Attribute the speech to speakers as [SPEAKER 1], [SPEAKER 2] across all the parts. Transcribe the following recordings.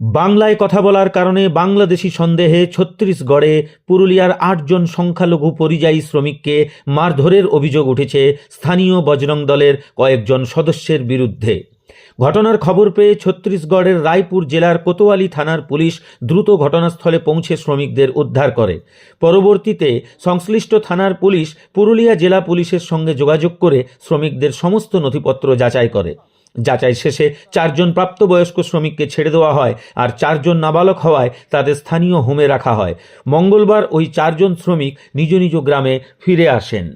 [SPEAKER 1] বাংলায় কথা বলার কারণে বাংলাদেশি সন্দেহে ছত্তিশগড়ে পুরুলিয়ার আটজন সংখ্যালঘু পরিযায়ী শ্রমিককে মারধরের অভিযোগ উঠেছে স্থানীয় বজরং দলের কয়েকজন সদস্যের বিরুদ্ধে। ঘটনার খবর পেয়ে ছত্তিশগড়ের রায়পুর জেলার কোতোয়ালি থানার পুলিশ দ্রুত ঘটনাস্থলে পৌঁছে শ্রমিকদের উদ্ধার করে। পরবর্তীতে সংশ্লিষ্ট থানার পুলিশ পুরুলিয়া জেলা পুলিশের সঙ্গে যোগাযোগ করে শ্রমিকদের সমস্ত নথিপত্র যাচাই করে। যাচাই শেষে চারজন প্রাপ্তবয়স্ক শ্রমিককে ছেড়ে দেওয়া হয় আর চারজন নাবালক হওয়ায় তাদের স্থানীয় হোমে রাখা হয়। মঙ্গলবার ওই চারজন শ্রমিক নিজ নিজ গ্রামে ফিরে আসেন।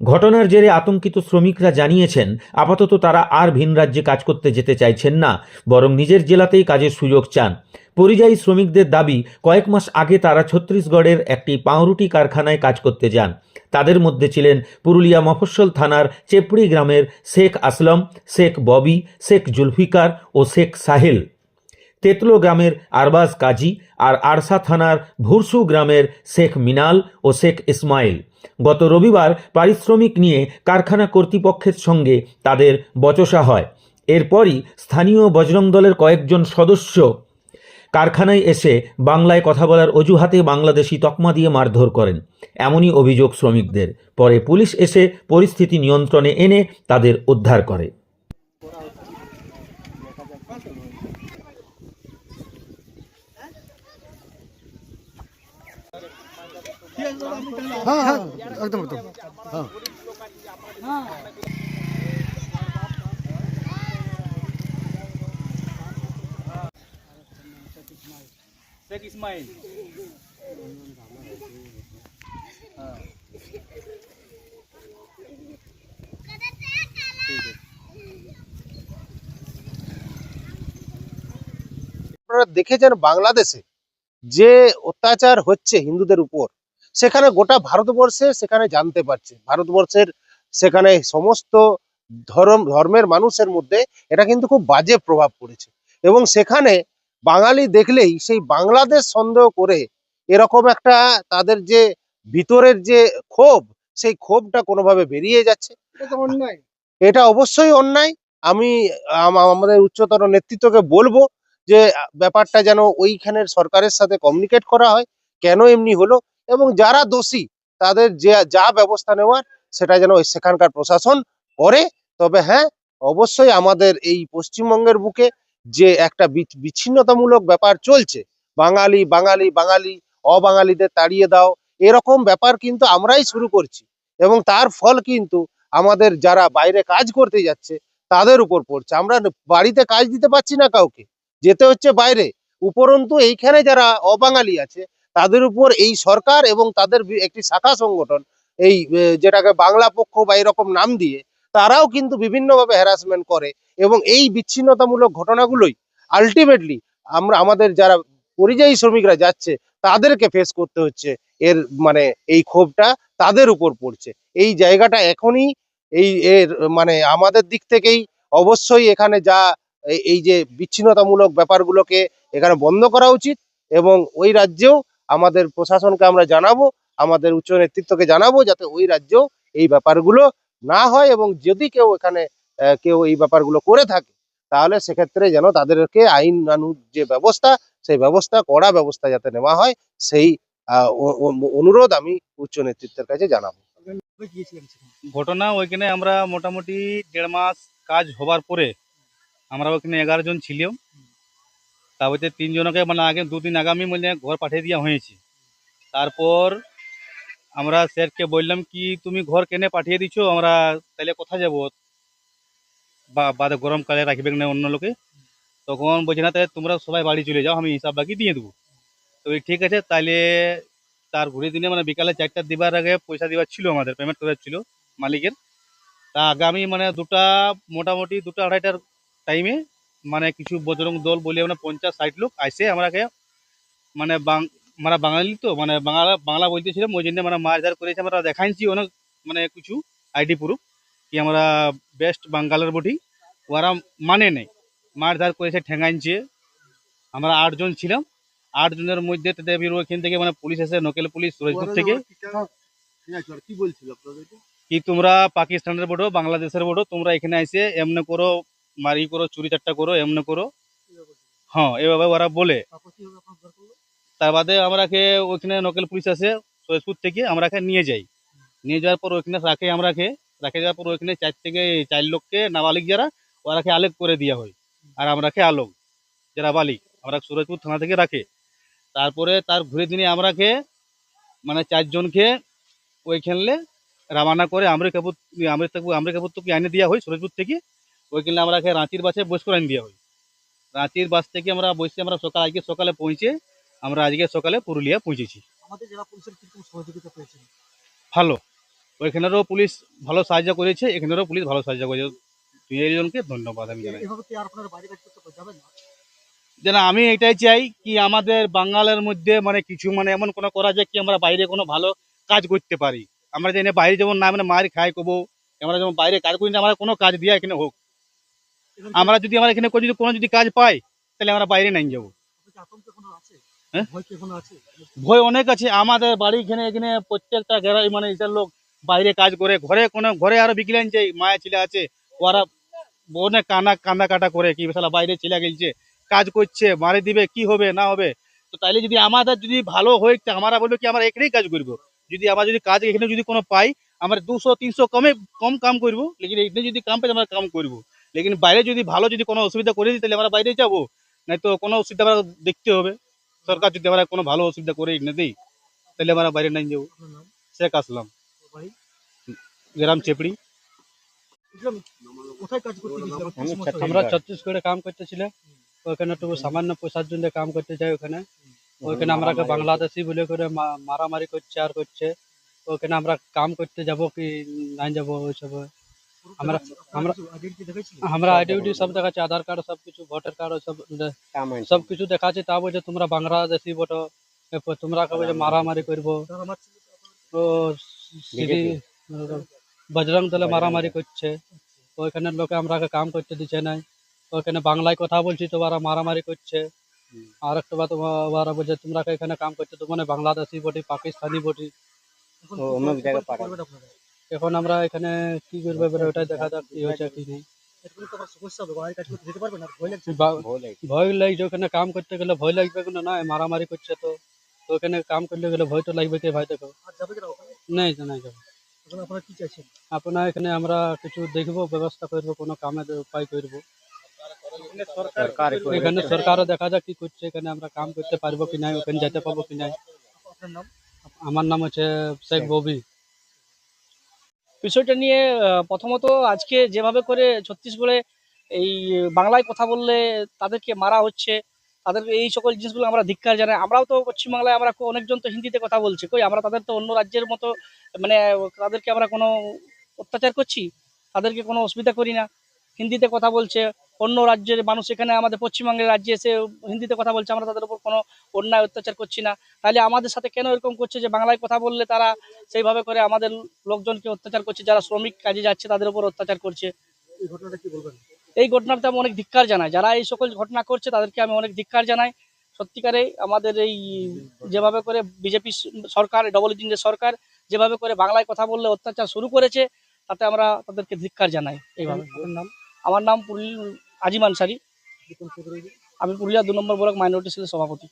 [SPEAKER 1] ঘটনার জেরে আতঙ্কিত শ্রমিকরা জানিয়েছেন, আপাতত তারা আর ভিন রাজ্যে কাজ করতে যেতে চাইছেন না, বরং নিজের জেলাতেই কাজের সুযোগ চান। পরিযায়ী শ্রমিকদের দাবি, কয়েক মাস আগে তারা ছত্তিশগড়ের একটি পাউরুটি কারখানায় কাজ করতে যান। তাদের মধ্যে ছিলেন পুরুলিয়া মফস্বল থানার চেপড়ি গ্রামের শেখ আসলম, শেখ ববি, শেখ জুলফিকার ও শেখ সাহেল। তেতলো গ্রামের আরবাজ কাজী আর আরসা থানার ভুরসু গ্রামের শেখ মিনাল ও শেখ ইসমাইল। গত রবিবার পারিশ্রমিক নিয়ে কারখানা কর্তৃপক্ষের সঙ্গে তাদের বচসা হয়। এরপরই স্থানীয় বজরং দলের কয়েকজন সদস্য কারখানায় এসে বাংলায় কথা বলার অজুহাতে বাংলাদেশি তকমা দিয়ে মারধর করেন। এমনই অভিযোগ শ্রমিকদের। পরে পুলিশ এসে পরিস্থিতি নিয়ন্ত্রণে এনে তাদের উদ্ধার করে।
[SPEAKER 2] হ্যাঁ হ্যাঁ একদম একদম। হ্যাঁ।
[SPEAKER 3] শেখ ইসমাইল
[SPEAKER 4] আপনারা দেখেছেন বাংলাদেশে যে অত্যাচার হচ্ছে হিন্দুদের উপর, সেখানে গোটা ভারতবর্ষে সেখানে জানতে পারছে। ভারতবর্ষের সেখানে সমস্ত ধর্ম, ধর্মের মানুষের মধ্যে এটা কিন্তু খুব বাজে প্রভাব পড়েছে। এবং সেখানে বাঙালি দেখলেই সেই বাংলাদেশ সন্দেহ করে এরকম একটা তাদের যে ভিতরের যে ক্ষোভ সেই ক্ষোভটা কোনোভাবে বেরিয়ে যাচ্ছে।
[SPEAKER 2] অন্যায়।
[SPEAKER 4] এটা অবশ্যই অন্যায়। আমি আম- আমাদের উচ্চতর নেতৃত্বকে বলব যে ব্যাপারটা যেন ওইখানের সরকারের সাথে কমিউনিকেট করা হয় কেন এমনি হলো এবং যারা দোষী তাদের যে যা ব্যবস্থা নেওয়ার সেটা যেন ওই সেখানকার প্রশাসন করে। তবে হ্যাঁ অবশ্যই আমাদের এই পশ্চিমবঙ্গের বুকে যে একটা বিচ্ছিন্নতামূলক ব্যাপার চলছে, বাঙালি বাঙালি বাঙালি, অবাঙালিদের তাড়িয়ে দাও, এরকম ব্যাপার কিন্তু আমরাই শুরু করছি। এবং তার ফল কিন্তু আমাদের যারা বাইরে কাজ করতে যাচ্ছে, তাদের উপর পড়ছে। আমরা বাড়িতে কাজ দিতে পারছি না কাউকে, যেতে হচ্ছে বাইরে। উপরন্তু এইখানে যারা অবাঙালি আছে, তাদের উপর এই সরকার এবং তাদের একটি শাখা সংগঠন, এই যেটাকে বাংলা পক্ষ বা এরকম নাম দিয়ে, তারাও কিন্তু বিভিন্নভাবে হ্যারাসমেন্ট করে। এবং এই বিচ্ছিন্নতামূলক ঘটনাগুলোই আলটিমেটলি আমরা, আমাদের যারা পরিযায়ী শ্রমিকরা যাচ্ছে, তাদেরকে ফেস করতে হচ্ছে। এর মানে এই ক্ষোভটা তাদের উপর পড়ছে। এই জায়গাটা এখনই এই এর মানে আমাদের দিক থেকেই অবশ্যই এখানে যা এই- যে বিচ্ছিন্নতামূলক ব্যাপারগুলোকে এখানে বন্ধ করা উচিত এবং ওই রাজ্যেও আমাদের প্রশাসনকে আমরা জানাব, আমাদের উচ্চ নেতৃত্বকে জানাব যাতে ওই রাজ্যেও এই ব্যাপারগুলো না হয় এবং যদি কেউ এখানে কেউ এই ব্যাপারগুলো করে থাকে, তাহলে সেক্ষেত্রে যেন তাদেরকে আইন আনুর যে ব্যবস্থা, সেই ব্যবস্থা, কড়া ব্যবস্থা যাতে নেওয়া হয়, সেই অনুরোধ আমি উচ্চ নেতৃত্বের কাছে জানাব।
[SPEAKER 3] ঘটনা ওইখানে আমরা মোটামুটি দেড় মাস কাজ হবার পরে আমরা ওইখানে এগারো জন ছিলাম। তারপরে তিনজনকে মানে আগে দুদিন আগামী মানে ঘর পাঠিয়ে দেওয়া হয়েছে। তারপর আমরা স্যারকে বললাম, কি তুমি ঘর কেনে পাঠিয়ে দিছো? আমরা তাহলে কোথায় যাব? বা বাদে গরমকালে রাখবে না অন্য লোকে, তখন বলছে, না, তাহলে তোমরা সবাই বাড়ি চলে যাও, আমি হিসাব বাকি দিয়ে দেবো। তো ঠিক আছে তাহলে তার ঘুরে দিনে মানে বিকালে চারটা দিবার আগে পয়সা দিবার ছিল আমাদের পেমেন্ট করার ছিল মালিকের। তা আগামী মানে দুটা, মোটামুটি দুটা আড়াইটার টাইমে মানে কিছু বজরং দল বলে মানে পঞ্চাশ ষাট লোক আসে আমরাকে মানে মানে বাঙালি তো মানে বাংলা বাংলা বলতেছিলাম, ওই জন্য মানে মারধার করেছে, আমরা দেখাইছি অনেক মানে কিছু আইডি প্রুফ। কি আমরা বেস্ট বাঙ্গালের বটি ওরা মানে নেই। মারধার করেছে ঠেঙাইছে আমরা আটজন ছিলাম। আট জনের মধ্যে তাদের ওইখান থেকে মানে পুলিশ এসে নোকেল পুলিশ সুরজপুর থেকে।
[SPEAKER 2] কি বলছিল
[SPEAKER 3] কি তোমরা পাকিস্তানের বড়ো বাংলাদেশের বড়ো তোমরা এখানে এসে এমনি করো মারি করো চুরি চারটা করো এমনি করো। হ্যাঁ এভাবে ওরা বলে? তার বাদে আমরাকে ওইখানে লোকাল পুলিশ আসে সৈয়দপুর থেকে আমরাকে নিয়ে যাই। নিয়ে যাওয়ার পর ওইখানে রাখে আমরাকে। রাখে যাওয়ার পর ওইখানে চার থেকে চার লোককে নাবালিক যারা ওরাকে আলেক করে দেওয়া হয়। আর আমরা আমরাকে আলোক যারা বালিক আমরা সুরজপুর থানা থেকে রাখে। তারপরে তার ঘুরে দিনে আমরা আমরাকে মানে চারজনকে ওইখানে রাবানা করে আমেরিকাপুর আমেরিকাপুর থেকে আনে দেওয়া হয় সুরজপুর থেকে। ওইখানে আমরাকে রাঁচির বাসে বস করে দেওয়া হয়। রাঁচির বাস থেকে আমরা বসে আমরা সকাল আজকে সকালে পৌঁছে আমরা আজকে সকালে পুরুলিয়া পৌঁছেছি।
[SPEAKER 2] আমাদের জেলা সহযোগিতা
[SPEAKER 3] ভালো। ওইখানেরও পুলিশ ভালো সাহায্য করেছে এখানেরও পুলিশ ভালো সাহায্য করেছে। দুজনকে ধন্যবাদ আমি জানাই।
[SPEAKER 2] যাবেন না?
[SPEAKER 3] আমি এটাই চাই কি আমাদের বাঙালের মধ্যে মানে কিছু মানে এমন কোনো করা যায় কি আমরা বাইরে কোনো ভালো কাজ করতে পারি। আমরা যেন বাইরে যেমন না মানে মার খাই কবো আমরা যেমন বাইরে কাজ করি না আমরা কোনো কাজ দিয়ে এখানে হোক। আমরা যদি আমরা এখানে কোনো যদি কোনো যদি কাজ পাই তাহলে আমরা বাইরে নাই যাব। হ্যাঁ?
[SPEAKER 2] ভয়
[SPEAKER 3] অনেক আছে। আমাদের বাড়ি এখানে এখানে প্রত্যেকটা গ্রামে মানে এটার লোক বাইরে কাজ করে, ঘরে কোনো, ঘরে আরও বিক্রি আনছে মায়া ছেলে আছে, ওরা অনেক কানা কান্দা কাটা করে, কি শালা বাইরে ছেলে গেলছে, কাজ করছে, মারে দিবে, কি হবে, না হবে, তো তাইলে যদি আমাদের যদি ভালো হয় আমরা বলব কি, আমরা এখানেই কাজ করব। যদি আমরা যদি কাজ এখানে যদি কোনো পাই, আমরা দুশো, তিনশো কমে কম কাম করব, লেকিন এখানে যদি কাম পাই, আমরা কাম করব। লেকিন বাইরে যদি ভালো যদি কোনো অসুবিধা করে দিই তাহলে আমরা বাইরে যাব নাই তো কোনো অসুবিধা আমরা দেখতে হবে। সরকার যদি আমরা কোনো ভালো অসুবিধা করে এখানে দিই তাহলে আমরা বাইরে নাই যাব। শেখ আসলাম। গ্রাম চেপড়ি
[SPEAKER 2] বুঝলাম কোথায় কাজ করতে গেছিলাম কি সমস্যা
[SPEAKER 5] আমরা
[SPEAKER 2] হয়েছিল?
[SPEAKER 5] ছত্তিশগড়ে কাম করতেছিলাম ওখানে একটু সামান্য পয়সার জন্য কাম করতে যাই ওখানে ওখানে আমরা বাংলাদেশি বলে করে মা- মারামারি করছে আর করছে ওখানে আমরা কাম করতে যাব কি নাই যাব ওইসব আমরা
[SPEAKER 2] আপনারা
[SPEAKER 5] আমরা
[SPEAKER 2] কিছু identity দেখাইছিলেন?
[SPEAKER 5] আমরা আইডি উইডি সব দেখাচ্ছি আধার কার্ড সব কিছু ভোটার কার্ড সব সব কিছু দেখাচ্ছি তা বলছে তোমরা বাংলাদেশি বটো এরপর তোমরা কবে যে মারামারি করব
[SPEAKER 2] তারা মারছিল তো আপনাদের?
[SPEAKER 5] ও সিঁড়ি বজরং দলে মারামারি করছে। ওইখানের লোকে আমরা কাম করতে দিচ্ছে নাই। ওইখানে বাংলায় কথা বলছি তো ওরা মারামারি করছে। আর একটা বার তোমা- ওরা বলছে তোমরা এখানে কাম করতে তো মানে বাংলাদেশি বটি পাকিস্তানি বটি
[SPEAKER 2] এখন
[SPEAKER 5] আমরা এখানে কি করব এবারে ওটাই দেখা যাক কি হয়েছে কি নেই।
[SPEAKER 2] ভয় লাগছে।
[SPEAKER 5] বা- ওখানে কাম করতে গেলে ভয় লাগবে কিন্তু না মারামারি করছে তো। তো ওখানে কাম করতে গেলে ভয় তো লাগবে কে ভাই দেখো।
[SPEAKER 2] আর যাবে কিনা ওখানে?
[SPEAKER 5] নেই নাই যাব
[SPEAKER 2] আপনারা কি চাইছেন?
[SPEAKER 5] আপনার এখানে আমরা কিছু দেখব ব্যবস্থা করব কোনো কামের উপায় করব। এখানে সরকারও দেখা যাক কি করছে এখানে আমরা কাম করতে পারব কি নাই ওখানে যেতে পারব কি
[SPEAKER 2] আপনার নাম?
[SPEAKER 5] আমার নাম হচ্ছে শেখ ববি।
[SPEAKER 6] বিষয়টা নিয়ে প্রথমত আজকে যেভাবে করে ছত্তিশগড়ে এই বাংলায় কথা বললে তাদেরকে মারা হচ্ছে তাদের এই সকল জিনিসগুলো আমরা ধিক্ষার জানাই। আমরাও তো পশ্চিমবাংলায় আমরা অনেকজন তো হিন্দিতে কথা বলছি। কই, আমরা তাদের তো অন্য রাজ্যের মতো মানে তাদেরকে আমরা কোনো অত্যাচার করছি? তাদেরকে কোনো অসুবিধা করি না। হিন্দিতে কথা বলছে, অন্য রাজ্যের মানুষ এখানে আমাদের পশ্চিমবঙ্গের রাজ্যে এসে হিন্দিতে কথা বলছে, আমরা তাদের উপর কোনো অন্যায়, অত্যাচার করছি না। তাহলে আমাদের সাথে কেন এরকম করছে যে বাংলায় কথা বললে তারা সেইভাবে করে আমাদের লোকজনকে অত্যাচার করছে, যারা শ্রমিক কাজে যাচ্ছে তাদের উপর অত্যাচার করছে?
[SPEAKER 2] এই ঘটনাটা কি বলবেন?
[SPEAKER 6] এই ঘটনাতে আমি অনেক ধিক্কার জানাই। যারা এই সকল ঘটনা করছে তাদেরকে আমি অনেক ধিক্কার জানাই। সত্যিকারে আমাদের এই যেভাবে করে বিজেপি সরকার ডবল ইঞ্জিনের সরকার যেভাবে করে বাংলায় কথা বললে অত্যাচার শুরু করেছে তাতে আমরা তাদেরকে ধিক্কার জানাই এইভাবে।
[SPEAKER 2] নাম?
[SPEAKER 6] আমার নাম পুরুল আজিম আনসারি আমি পুরুলিয়া দু নম্বর ব্লক মাইনরিটি সেলের সভাপতি।